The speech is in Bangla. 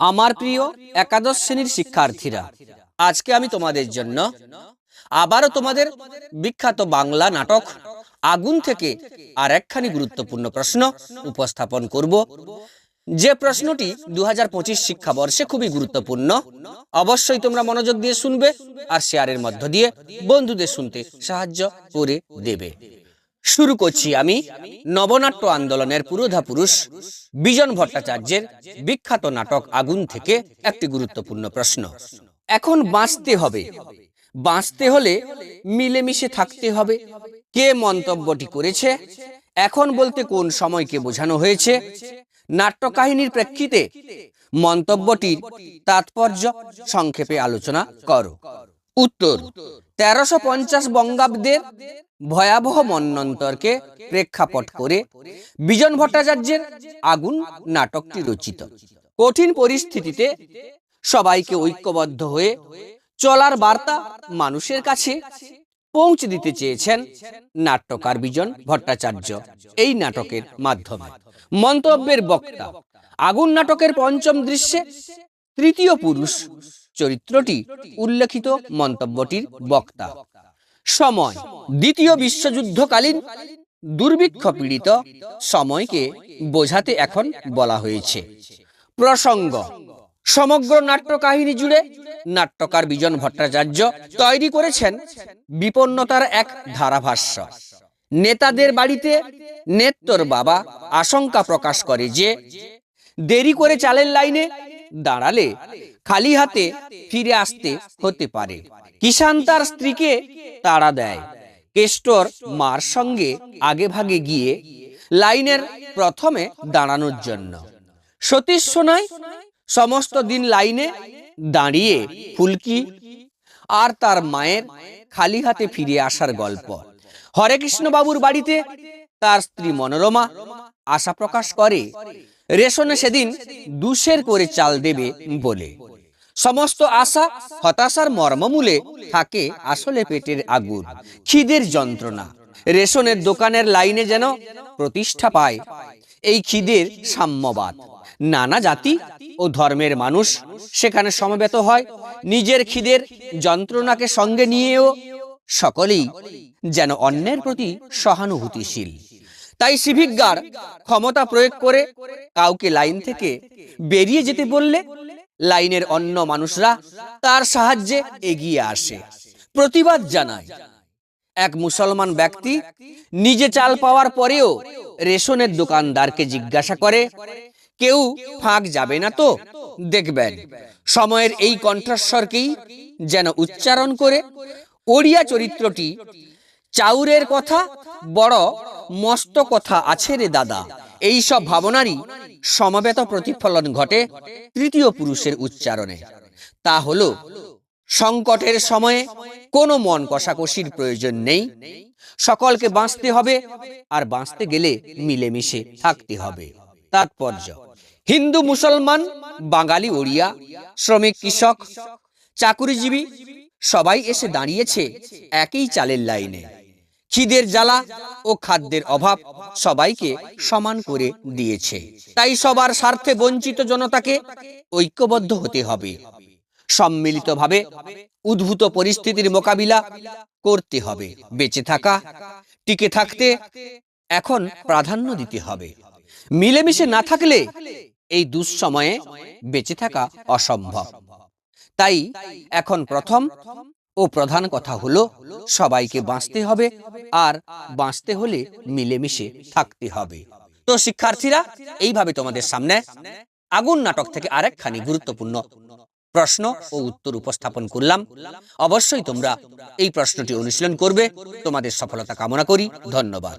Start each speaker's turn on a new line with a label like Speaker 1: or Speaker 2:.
Speaker 1: আমার প্রিয় একাদশ শ্রেণির শিক্ষার্থীরা, আজকে আমি তোমাদের জন্য আবারও তোমাদের বিখ্যাত বাংলা নাটক আগুন থেকে আর একখানি গুরুত্বপূর্ণ প্রশ্ন উপস্থাপন করব। যে প্রশ্নটি দু হাজার পঁচিশ শিক্ষাবর্ষে খুবই গুরুত্বপূর্ণ, অবশ্যই তোমরা মনোযোগ দিয়ে শুনবে আর শেয়ারের মধ্য দিয়ে বন্ধুদের শুনতে সাহায্য করে দেবে। শুরু করছি আমি নবনাট্য আন্দোলনের পুরোধা পুরুষ বিজন ভট্টাচার্যের বিখ্যাত নাটক আগুন থেকে একটি গুরুত্বপূর্ণ প্রশ্ন। এখন বাঁচতে হবে। বাঁচতে হলে মিলেমিশে থাকতে হবে। কে মন্তব্যটি করেছে, এখন বলতে কোন সময়কে বোঝানো হয়েছে নাট্য কাহিনীর প্রেক্ষিতে মন্তব্যটির তাৎপর্য সংক্ষেপে আলোচনা করো। উত্তর, তেরোশো পঞ্চাশ বঙ্গাব্দের ভয়াবহ মন্বন্তরকে প্রেক্ষাপট করে বিজন ভট্টাচার্যের আগুন নাটকটি রচিত। কঠিন পরিস্থিতিতে সবাইকে ঐক্যবদ্ধ হয়ে চলার বার্তা মানুষের কাছে পৌঁছে দিতে চেয়েছেন নাট্যকার বিজন ভট্টাচার্য এই নাটকের মাধ্যমে। মন্তব্যের বক্তা, আগুন নাটকের পঞ্চম দৃশ্যে তৃতীয় পুরুষ চরিত্রটি উল্লেখিত মন্তব্যটির বক্তা। সময়। দ্বিতীয় বিশ্বযুদ্ধকালীন দুর্ভিক্ষ পীড়িত সময়কে বোঝাতে এখন বলা হয়েছে। প্রসঙ্গ। সমগ্র নাট্যকাহিনী জুড়ে নাট্যকার বিজন ভট্টাচার্য তৈরি করেছেন বিপন্নতার এক ধারাভাষ্য। নেতাদের বাড়িতে নেত্তর বাবা আশঙ্কা প্রকাশ করে যে, দেরি করে চালের লাইনে দাঁড়ালে খালি হাতে ফিরে আসতে হতে পারে। কিষান তার স্ত্রীকে তাড়া দেয়। কেষ্টর মার সঙ্গে আগে ভাগে গিয়ে লাইনের প্রথমে দাঁড়ানোর জন্য। সতীশ সোনাই সমস্ত দিন লাইনে দাঁড়িয়ে ফুলকি আর তার মায়ের খালি হাতে ফিরে আসার গল্প। হরে কৃষ্ণ বাবুর বাড়িতে তার স্ত্রী মনোরমা আশা প্রকাশ করে। রেশনে সেদিন দুশের করে চাল দেবে বলে। সমস্ত আশা, হতাশার মর্মমূলে থাকে আসলে পেটের আগুন, খিদের যন্ত্রণা। রেশনের দোকানের লাইনে যেন প্রতিষ্ঠা পায় এই খিদের সাম্যবাদ। নানা জাতি ও ধর্মের মানুষ সেখানে সমবেত হয়, নিজের খিদের যন্ত্রণাকে সঙ্গে নিয়েও সকলেই যেন অন্যের প্রতি সহানুভূতিশীল। তাই সিভিকগার ক্ষমতা প্রয়োগ করে কাউকে লাইন থেকে বেরিয়ে যেতে বললে লাইনের অন্য মানুষরা তার সাহায্যে এগিয়ে আসে। প্রতিবাদ জানায়। এক মুসলমান ব্যক্তি নিজে চাল পাওয়ার পরেও রেশনের দোকানদারকে জিজ্ঞাসা করে, কেউ ফাঁক যাবে না তো? দেখবেন, সময়ের এই কণ্ঠস্বরকেই যেন উচ্চারণ করে ওড়িয়া চরিত্রটি চাউরের কথা বড় মস্ত কথা আছে রে দাদা। এই সব ভাবনারই সমবেত প্রতিফলন ঘটে তৃতীয় পুরুষের উচ্চারণে। তা হলো, সংকটের সময়ে কোনো মন কষাকষির প্রয়োজন নেই। সকলকে বাঁচতে হবে আর বাঁচতে গেলে মিলেমিশে থাকতে হবে। তাৎপর্য, হিন্দু, মুসলমান, বাঙালি, ওড়িয়া, শ্রমিক, কৃষক, চাকুরিজীবী সবাই এসে দাঁড়িয়েছে একই চালের লাইনে। খিদের জ্বালা ও খাদ্যের অভাব সবাইকে সমান করে দিয়েছে। তাই সবার স্বার্থে বঞ্চিত জনতাকে ঐক্যবদ্ধ হতে হবে। সম্মিলিতভাবে উদ্ভূত পরিস্থিতির মোকাবিলা করতে হবে। বেঁচে থাকা, টিকে থাকতে এখন প্রাধান্য দিতে হবে। মিলেমিশে না থাকলে এই দুঃসময়ে বেঁচে থাকা অসম্ভব। তাই এখন প্রথম ও প্রধান কথা হলো, সবাইকে বাঁচতে হবে আর বাঁচতে হলে মিলেমিশে থাকতে হবে। তো শিক্ষার্থীরা, এইভাবে তোমাদের সামনে আগুন নাটক থেকে আরেকখানি গুরুত্বপূর্ণ প্রশ্ন ও উত্তর উপস্থাপন করলাম। অবশ্যই তোমরা এই প্রশ্নটি অনুশীলন করবে, তোমাদের সফলতা কামনা করি, ধন্যবাদ।